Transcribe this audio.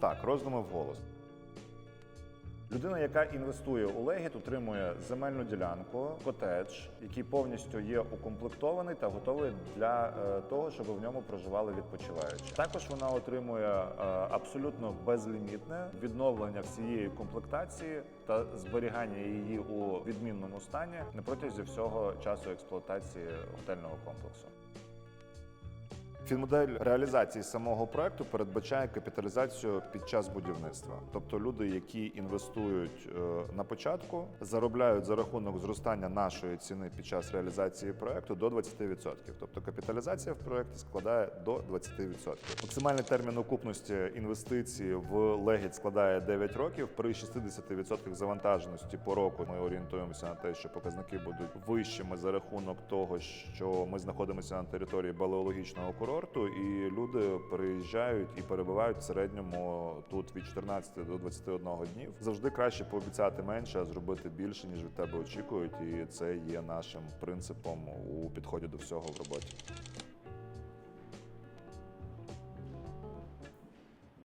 Так, роздуми вголос. Людина, яка інвестує у Легіт, отримує земельну ділянку, котедж, який повністю є укомплектований та готовий для е, того, щоб в ньому проживали відпочиваючі. Також вона отримує е, абсолютно безлімітне відновлення всієї комплектації та зберігання її у відмінному стані протязі всього часу експлуатації готельного комплексу. Фінмодель реалізації самого проекту передбачає капіталізацію під час будівництва. Тобто люди, які інвестують е, на початку, заробляють за рахунок зростання нашої ціни під час реалізації проекту до 20%. Тобто капіталізація в проекті складає до 20%. Максимальний термін окупності інвестицій в Легіт складає 9 років. При 60% завантаженості по року ми орієнтуємося на те, що показники будуть вищими за рахунок того, що ми знаходимося на території балеологічного курорту, і люди переїжджають і перебувають в середньому тут від 14 до 21 днів. Завжди краще пообіцяти менше, а зробити більше ніж від тебе очікують. І це є нашим принципом у підході до всього в роботі.